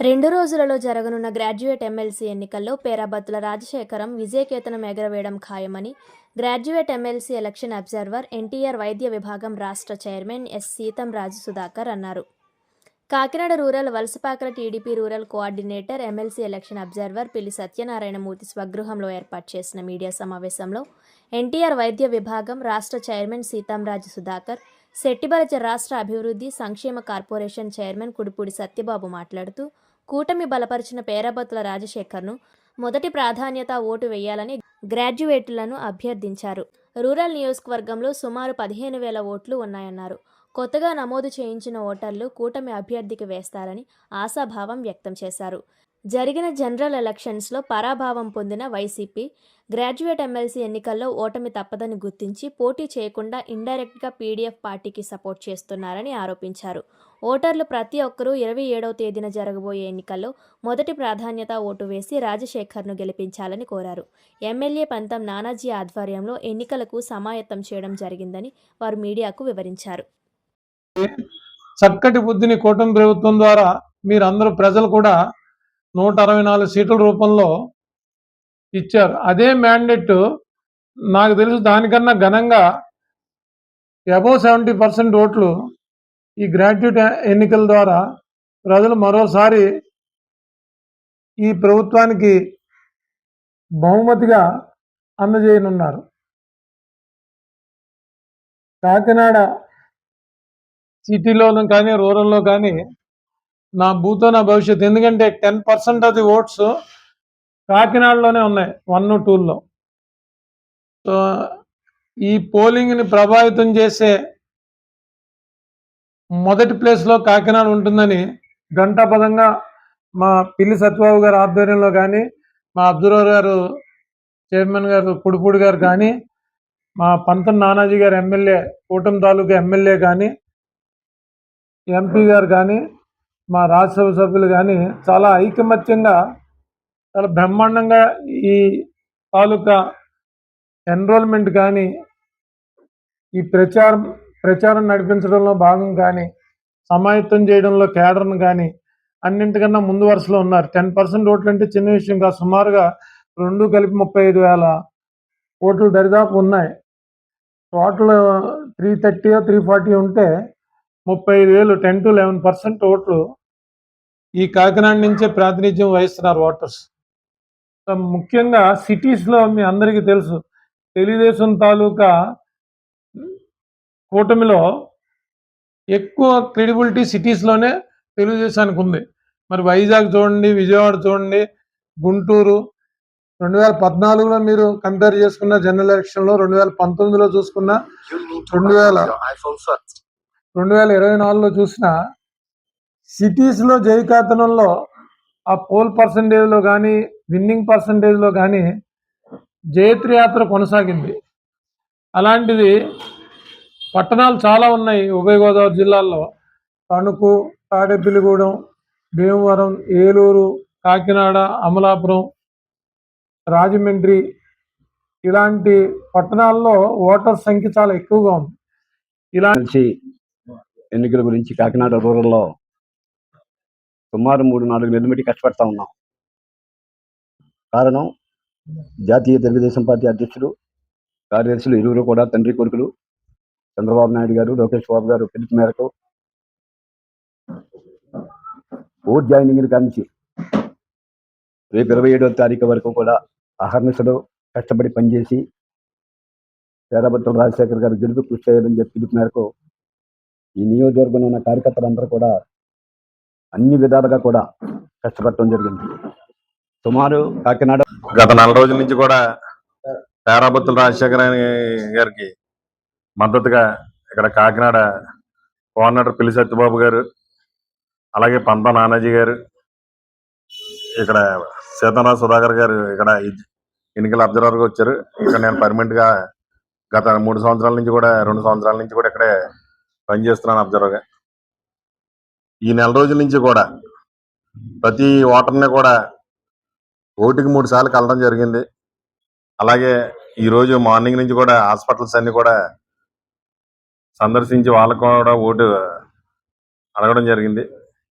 రెండు రోజులలో జరగనున్న గ్రాడ్యుయేట్ ఎమ్మెల్సీ ఎన్నికల్లో పేరాబత్తుల రాజశేఖరం విజయకేతనం ఎగరవేయడం ఖాయమని graduate MLC election observer NTR వైద్య విభాగం రాష్ట్ర చైర్మన్ ఎస్ సీతంరాజు సుధాకర్ అన్నారు. Kakinada rural Valasapakala TDP rural coordinator MLC election observer Pilli Satyanarayanamurthy స్వగృహంలో ఏర్పాటు చేసిన మీడియా సమావేశంలో ఎన్టీఆర్ వైద్య విభాగం రాష్ట్ర చైర్మన్ సీతంరాజు సుధాకర్ శెట్టిబలచ రాష్ట్ర అభివృద్ధి సంక్షేమ కార్పొరేషన్ చైర్మన్ కుడిపూడి సత్యబాబు మాట్లాడుతూ కూటమి బలపరిచిన పేరాబత్తుల రాజశేఖర్ను మొదటి ప్రాధాన్యత ఓటు వేయాలని గ్రాడ్యుయేట్లను అభ్యర్థించారు. రూరల్ నియోజకవర్గంలో సుమారు పదిహేను వేల ఓట్లు ఉన్నాయన్నారు. కొత్తగా నమోదు చేయించిన ఓటర్లు కూటమి అభ్యర్థికి వేస్తారని ఆశాభావం వ్యక్తం చేశారు. జరిగిన జనరల్ ఎలక్షన్స్లో పరాభావం పొందిన వైసీపీ గ్రాడ్యుయేట్ ఎమ్మెల్సీ ఎన్నికల్లో ఓటమి తప్పదని గుర్తించి పోటీ చేయకుండా ఇండైరెక్ట్గా పీడీఎఫ్ పార్టీకి సపోర్ట్ చేస్తున్నారని ఆరోపించారు. ఓటర్లు ప్రతి ఒక్కరూ ఇరవై ఏడవ తేదీన జరగబోయే ఎన్నికల్లో మొదటి ప్రాధాన్యత ఓటు వేసి రాజశేఖర్ను గెలిపించాలని కోరారు. ఎమ్మెల్యే పంతం నానాజీ ఆధ్వర్యంలో ఎన్నికలకు సమాయత్తం చేయడం జరిగిందని వారు మీడియాకు వివరించారు. చక్కటి బుద్ధిని కూటమి ప్రభుత్వం ద్వారా మీరందరూ ప్రజలు కూడా నూట అరవై నాలుగు సీట్ల రూపంలో ఇచ్చారు. అదే మ్యాండేట్ నాకు తెలుసు దానికన్నా ఘనంగా అబౌవ్ సెవెంటీ పర్సెంట్ ఓట్లు ఈ గ్రాడ్యుయేట్ ఎన్నికల ద్వారా ప్రజలు మరోసారి ఈ ప్రభుత్వానికి బహుమతిగా అందజేయనున్నారు. కాకినాడ సిటీలోనూ కానీ రూరల్లో కానీ నా భూతో నా భవిష్యత్తు. ఎందుకంటే టెన్ పర్సెంట్ అది ఓట్స్ కాకినాడలోనే ఉన్నాయి వన్ టూల్లో. సో ఈ పోలింగ్ని ప్రభావితం చేసే మొదటి ప్లేస్లో కాకినాడ ఉంటుందని గంటాపదంగా మా పిల్లి సత్యబాబు గారు ఆధ్వర్యంలో కానీ మా అబ్జర్వర్ గారు చైర్మన్ గారు పుడిపూడి గారు కానీ మా పంతం నానాజీ గారు ఎమ్మెల్యే కూటమి తాలూకా ఎమ్మెల్యే కానీ ఎంపీ గారు కానీ మా రాజ్యసభ సభ్యులు కానీ చాలా ఐకమత్యంగా చాలా బ్రహ్మాండంగా ఈ తాలూకా ఎన్రోల్మెంట్ కానీ ఈ ప్రచారం ప్రచారం నడిపించడంలో భాగం కానీ సమాయత్తం చేయడంలో కేడర్ను కానీ అన్నింటికన్నా ముందు వరుసలో ఉన్నారు. టెన్ పర్సెంట్ ఓట్లు అంటే చిన్న విషయం కాదు. సుమారుగా రెండు కలిపి ముప్పై ఐదు వేల ఓట్లు దరిదాపు ఉన్నాయి. Total three thirty three forty ఉంటే ముప్పై ఐదు వేలు టెన్ టు లెవెన్ పర్సెంట్ ఓట్లు ఈ కాకినాడ నుంచే ప్రాతినిధ్యం వహిస్తున్నారు ఓటర్స్. ముఖ్యంగా సిటీస్లో మీ అందరికీ తెలుసు తెలుగుదేశం తాలూకా కూటమిలో ఎక్కువ క్రెడిబిలిటీ సిటీస్లోనే తెలుగుదేశానికి ఉంది. మరి వైజాగ్ చూడండి విజయవాడ చూడండి గుంటూరు రెండు వేల పద్నాలుగులో మీరు కంపేర్ చేసుకున్న జనరల్ ఎలక్షన్లో రెండు వేల పంతొమ్మిదిలో చూసుకున్న రెండు వేల రెండు వేల ఇరవై నాలుగులో చూసిన సిటీస్లో జయకాతనంలో ఆ పోల్ పర్సంటేజ్లో కానీ విన్నింగ్ పర్సంటేజ్లో కానీ జయత్రి యాత్ర కొనసాగింది. అలాంటిది పట్టణాలు చాలా ఉన్నాయి ఉభయ గోదావరి జిల్లాల్లో. తణుకు తాడేపల్లిగూడెం భీమవరం ఏలూరు కాకినాడ అమలాపురం రాజమండ్రి ఇలాంటి పట్టణాల్లో ఓటర్ సంఖ్య చాలా ఎక్కువగా ఉంది. ఇలా ఎన్నికల గురించి కాకినాడ రూరల్లో సుమారు మూడు నాలుగు నెలల కష్టపడతా ఉన్నాం. కారణం జాతీయ తెలుగుదేశం పార్టీ అధ్యక్షుడు కార్యదర్శులు ఇరువురు కూడా తండ్రి కొడుకులు చంద్రబాబు నాయుడు గారు లోకేష్ బాబు గారు పిలుపు మేరకు ఓట్ జాయినింగ్ కానించి రేపు ఇరవై ఏడవ తారీఖు వరకు కూడా అహర్నిశలు కష్టపడి పనిచేసి పేరాభత్తుల రాజశేఖర్ గారు గెలుపు కృషి చేయాలని చెప్పి పిలుపు మేరకు ఈ నియోజకవర్గంలో ఉన్న కార్యకర్తలందరూ కూడా అన్ని విధాలుగా కూడా కష్టపడటం జరిగింది. సుమారు కాకినాడ గత నెల రోజుల నుంచి కూడా పేరాబత్తుల రాజశేఖర గారికి మద్దతుగా ఇక్కడ కాకినాడ కోఆర్డినేటర్ పిల్లి సత్యబాబు గారు అలాగే పంత నానాజీ గారు ఇక్కడ సీతారా సుధాకర్ గారు ఇక్కడ ఎన్నికల అబ్జర్వర్గా వచ్చారు. ఇక్కడ నేను పర్మనెంట్గా గత మూడు సంవత్సరాల నుంచి కూడా రెండు సంవత్సరాల నుంచి కూడా ఇక్కడే పనిచేస్తున్నాను అబ్జర్వర్గా. ఈ నెల రోజుల నుంచి కూడా ప్రతి ఓటర్ని కూడా ఓటుకి మూడు సార్లు కలడం జరిగింది. అలాగే ఈరోజు మార్నింగ్ నుంచి కూడా హాస్పిటల్స్ అన్ని కూడా సందర్శించి వాళ్ళకు కూడా ఓటు అడగడం జరిగింది.